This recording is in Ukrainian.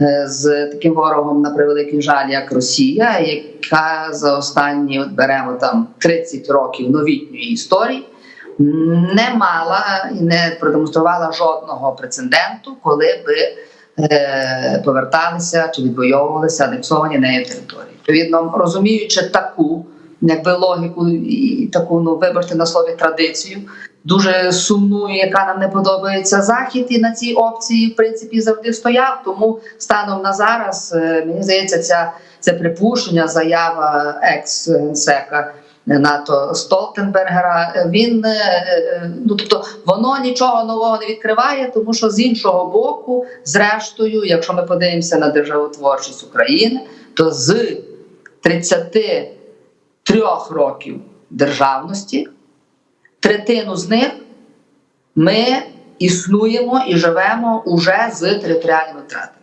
е, з таким ворогом на превеликий жаль, як Росія, яка за останні от беремо там 30 років новітньої історії. Не мала і не продемонструвала жодного прецеденту, коли би е, поверталися чи відвоювалися анексовані нею території. Відповідно, розуміючи таку якби логіку і таку, ну вибачте на слові традицію, дуже сумну, яка нам не подобається захід, і на цій опції в принципі завжди стояв. Тому станом на зараз е, мені здається, ця це припущення, заява екс генсека НАТО Столтенбергера. Він е, е, ну тобто воно нічого нового не відкриває, тому що з іншого боку, зрештою, якщо ми подивимося на державотворчість України, то з 33 років державності, третину з них ми існуємо і живемо уже з територіальними втратами.